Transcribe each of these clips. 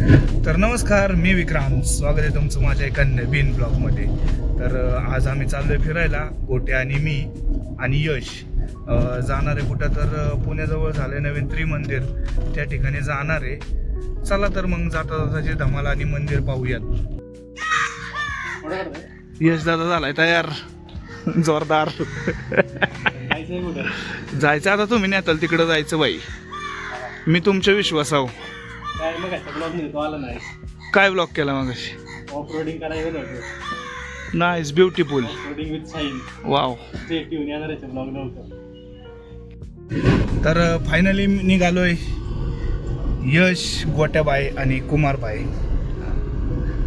तर नमस्कार मी विक्रांत. स्वागत आहे तुमचं माझ्या एका नवीन ब्लॉगमध्ये. तर आज आम्ही चाललोय फिरायला गोटे आणि मी आणि यश. जाणार आहे कुठं तर पुण्याजवळ झालंय नवीन त्रिमंदिर. त्या ठिकाणी जाणार आहे. चला तर मग जाता जाताची धमाल आणि मंदिर पाहूयात. यश दादा झालाय तयार. जोरदार. जायचं आता तुम्ही नेताल तिकडं जायचं बाई. मी तुमच्या विश्वासाव काय मग ब्लॉगमध्ये तो आला नाही. काय ब्लॉक केला मग ऑफ रोडिंग करायला होतं. Nice beautiful off roading with sign wow ते ठेवून येणार आहे ब्लॉग नव्हतं. तर फायनली निघालोय यश गोट्याबाई आणि कुमारबाई.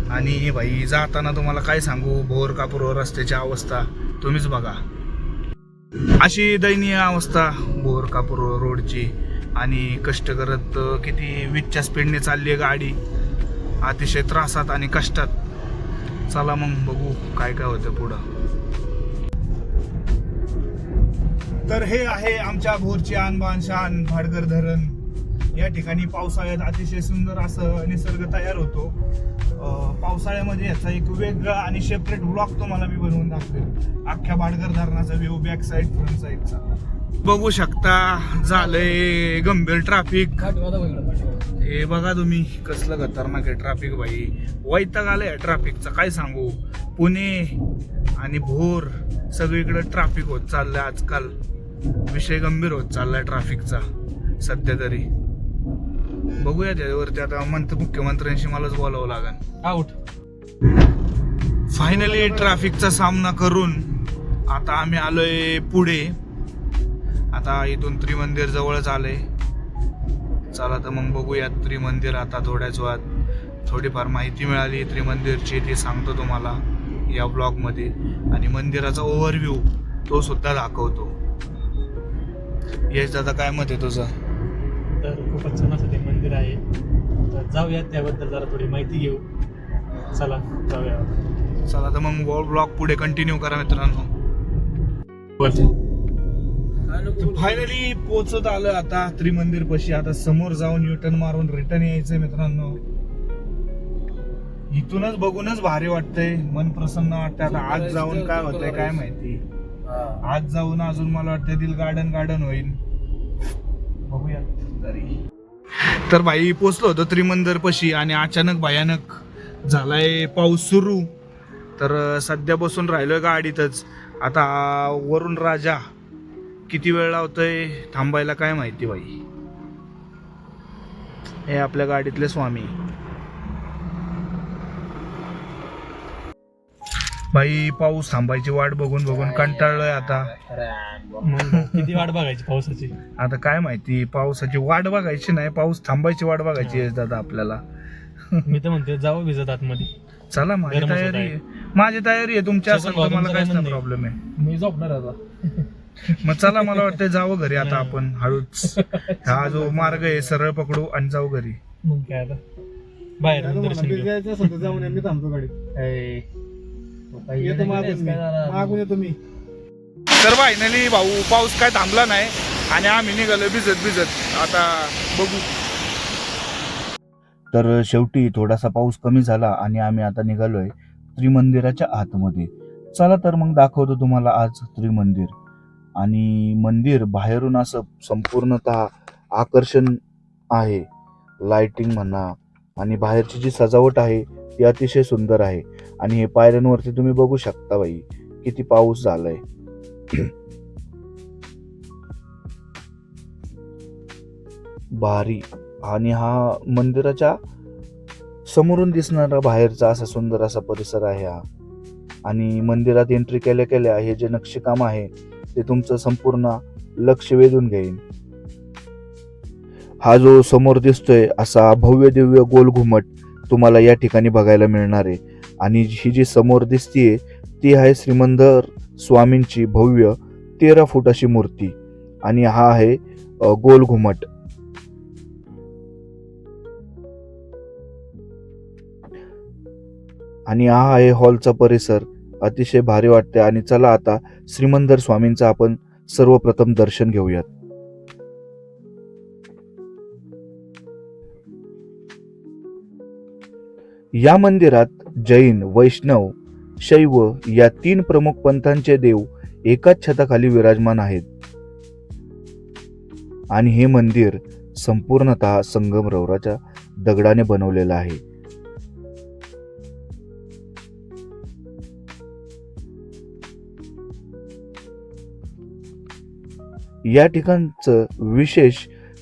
आणि भाई जाताना तुम्हाला काय सांगू? भोर कापूर रस्त्याची अवस्था तुम्हीच बघा. अशी दयनीय अवस्था भोर कापूर रोडची. आणि कष्ट करत किती वीजच्या स्पीडने चालली आहे गाडी. अतिशय त्रासात आणि कष्टात. चला मग बघू काय काय होतं पुढं. तर हे आहे आमच्या भोरची आणबान शान भाडगर धरण. या ठिकाणी पावसाळ्यात अतिशय सुंदर असं निसर्ग तयार होतो. पावसाळ्यामध्ये याचा एक वेगळा आणि सेपरेट ब्लॉक तुम्हाला मी बनवून दाखवेल. अख्ख्या भाडगर धरणाचा व्ह्यू बॅक साईड फ्रंट साईडचा बघू शकता झालंय गंभीर ट्रॅफिक हे बघा तुम्ही कसलं खतरनाक आहे ट्रॅफिक बाई. वैताग आलंय ट्रॅफिकचा काय सांगू? पुणे आणि भोर सगळीकडे ट्रॅफिक होत चाललंय आजकाल. विषय गंभीर होत चाललाय ट्रॅफिकचा सध्या तरी. बघूया त्याच्यावरती आता मंत्र मुख्यमंत्र्यांशी मलाच बोलावं लागेल आउट फायनली ट्रॅफिकचा सामना करून आता आम्ही आलोय पुढे. आता इथून त्रिमंदिर जवळच आलंय. चला तर मग बघूया त्रिमंदिर आता थोड्याच वेळात. थोडीफार माहिती मिळाली त्रिमंदिरची ती सांगतो तुम्हाला या ब्लॉगमध्ये आणि मंदिराचा ओव्हरव्ह्यू तो सुद्धा दाखवतो. यश दादा काय मत आहे तुझं? तर खूपच छान असं ते मंदिर आहे. तर जाऊया त्याबद्दल जरा थोडी माहिती घेऊ. चला जाऊया. चला तर मग ब्लॉग पुढे कंटिन्यू करा मित्रांनो. फायनली पोहोचत आलं आता त्रिमंदिर पशी. आता समोर जाऊन युटर्न मारून रिटर्न यायचंय मित्रांनो. इथूनच बघूनच भारी वाटतंय. मन प्रसन्न वाटतंय. आता आज जाऊन काय होतंय काय माहिती? आज जाऊन अजून मला वाटतं दिल गार्डन गार्डन होईल. बघूया तरी. तर भाई पोचलो होतो त्रिमंदिर पशी आणि अचानक भयानक झालाय पाऊस सुरू. तर सध्या बसून राहिलोय गाडीतच. आता वरुण राजा किती वेळ लावतोय थांबायला काय माहिती बाई? हे आपल्या गाडीतले स्वामी. बाई पाऊस थांबायची वाट बघून बघून कंटाळलोय आता. किती वाट बघायची पावसाची? आता काय माहिती पावसाची वाट बघायची नाही पाऊस थांबायची वाट बघायची आहे दादा आपल्याला. मी तर म्हणते जाऊ भिजत आतमध्ये. चला माझी गरमच होत तयारी आहे. माझी तयारी आहे तुमच्यासोबत असेल तर मला काहीच नाही प्रॉब्लेम आहे. मी झोपणार आता. मग चला मला वाटतं जावं घरी आता आपण हळूच. हा जो मार्ग आहे सरळ पकडू आणि जाऊ घरी. मग काय आता? बाहेर दर्शन घेऊ. जायचं असेल तर जाऊन या, मी थांबतो गाडीत. ऐ, येतो मागून मी. मागून येतो मी. तर फायनली भाऊ पाऊस काय थांबला नाही आणि आम्ही निघालो भिजत भिजत. आता बघू. तर शेवटी थोडासा पाऊस कमी झाला आणि आम्ही आता निघालोय त्रिमंदिराच्या आतमध्ये. चला तर मग दाखवतो तुम्हाला आज त्रिमंदिर. आणि मंदिर बाहेरून असं संपूर्णतः आकर्षण आहे. लाइटिंग म्हणा आणि बाहेरची जी सजावट आहे ती अतिशय सुंदर आहे. आणि हे पायऱ्यांवरती तुम्ही बघू शकता बाई किती पाऊस झालाय. भारी. आणि हा मंदिराच्या समोरून दिसणारा बाहेरचा असा सुंदर असा परिसर आहे हा. आणि मंदिरात एंट्री केल्या केल्या हे जे नक्षीकाम आहे ते तुमचं संपूर्ण लक्ष वेधून घेईन. हा जो समोर दिसतोय असा भव्य दिव्य गोल घुमट तुम्हाला या ठिकाणी बघायला मिळणार आहे. आणि ही जी समोर दिसतीये ती आहे श्रीमंदर स्वामींची भव्य तेरा फूट अशी मूर्ती. आणि हा आहे गोल घुमट. आणि हा आहे हॉलचा परिसर. अतिशय भारी वाटते आणि चला आता श्रीमंदर स्वामींचं आपण सर्वप्रथम दर्शन घेऊयात. या मंदिरात जैन वैष्णव शैव या तीन प्रमुख पंथांचे देव एकाच छताखाली विराजमान आहेत. आणि हे मंदिर संपूर्णतः संगमरवराच्या दगडाने बनवलेलं आहे. या ठिकाणचं विशेष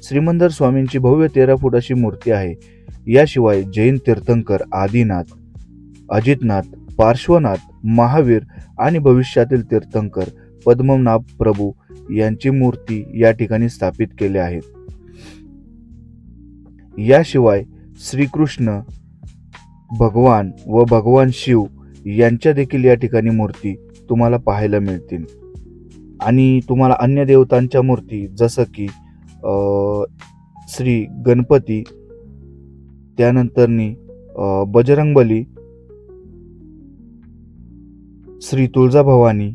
श्रीमंदर स्वामींची भव्य तेरा फूट अशी मूर्ती आहे. याशिवाय जैन तीर्थंकर आदिनाथ अजितनाथ पार्श्वनाथ महावीर आणि भविष्यातील तीर्थंकर पद्मनाभ प्रभू यांची मूर्ती या ठिकाणी स्थापित केल्या आहेत. याशिवाय श्रीकृष्ण भगवान व भगवान शिव यांच्या देखील या ठिकाणी मूर्ती तुम्हाला पाहायला मिळतील. आणि तुम्हाला अन्य देवतांच्या मूर्ती जसं की श्री गणपती त्यानंतरनी बजरंगबली श्री तुळजाभवानी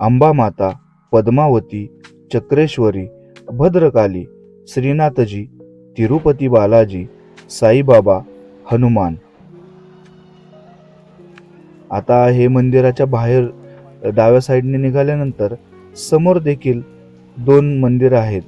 अंबा माता पद्मावती चक्रेश्वरी भद्रकाली श्रीनाथजी तिरुपती बालाजी साईबाबा हनुमान. आता हे मंदिराच्या बाहेर डाव्या साईडने निघाल्यानंतर समोर देखील दोन मंदिर आहेत.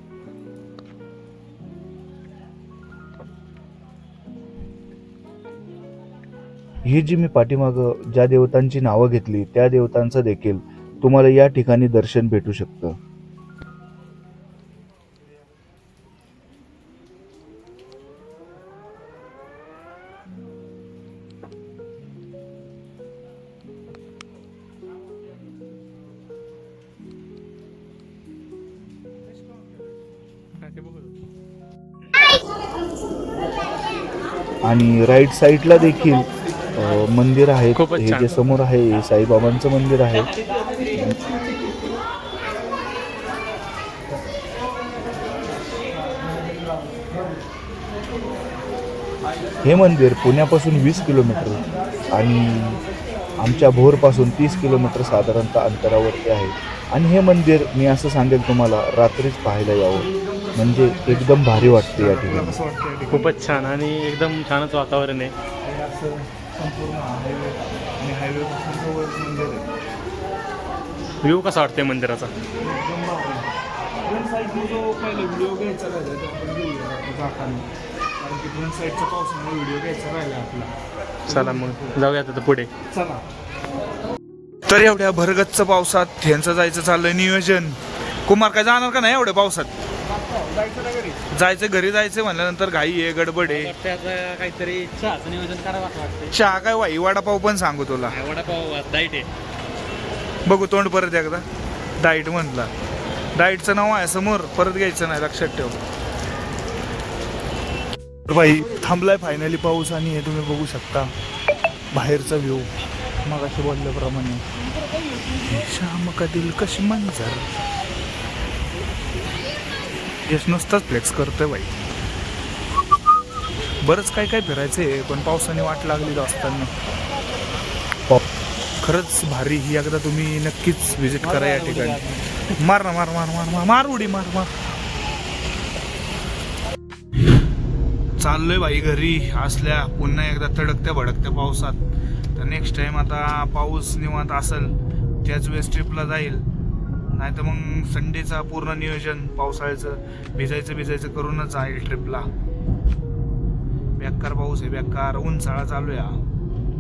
ही जी मी पाठीमाग ज्या देवतांची नावं घेतली त्या देवतांचं देखील तुम्हाला या ठिकाणी दर्शन भेटू शकतं. आणि राईट साईडला देखील मंदिर आहे. हे. जे समोर आहे हे साईबाबांचं मंदिर आहे. हे मंदिर पुण्यापासून वीस किलोमीटर आणि आमच्या भोरपासून तीस किलोमीटर साधारणतः अंतरावरती आहे. आणि हे मंदिर मी असं सांगेल तुम्हाला रात्रीच पाहायला यावं. म्हणजे एकदम भारी वाटते या ठिकाणी. वाटतं. खूपच छान आणि एकदम छानच वातावरण आहे. हे व्ह्यू कसा वाटतोय मंदिराचा? व्हिडिओ घ्यायचा चला मग जाऊयात आता पुढे. चला. तर एवढ्या भरगच्च पावसात यांचं जायचं चाललंय नियोजन. कुमार काय जाणार का नाही एवढ्या पावसात? जायचं घरी. जायचं म्हणल्यानंतर घाई आहे गडबड आहे. काहीतरी चहाचं नियोजन करावं असं वाटतंय. चहा काय वाई वडापाव पण सांगू तुला. वडापाव डाईट आहे. बघू तोंड परत एकदा. डाईट म्हटला. डाईटचं नाव आहे समोर परत घ्यायचं नाही लक्षात ठेव. तर बाई थांबलाय फायनली पाऊस आणि हे तुम्ही बघू शकता. बाहेरचा व्ह्यू मगाशी बोलल्याप्रमाणे. श्याम कधील कशी मंजर? यश नुसताच फ्लेक्स करतोय बाई. बरंच काय काय फिरायचंय पण पावसाने वाट लागली असताना खरंच भारी ही एकदा तुम्ही नक्कीच व्हिजिट करा या ठिकाणी. मार ना मार मार मार मार मार उडी मार मार. चाललोय बाई घरी असल्या पुन्हा एकदा तडकत्या भडकत्या पावसात. तर नेक्स्ट टाइम आता पाऊस निवांत असेल त्याच वेळेस ट्रिपला जाईल. नाही तर मग संडेचा पूर्ण नियोजन पावसाळ्याचं भिजायचं भिजायचं करूनच जाईल ट्रिपला बेकार पाऊस आहे बेकार. उन्हाळा चालू आहे.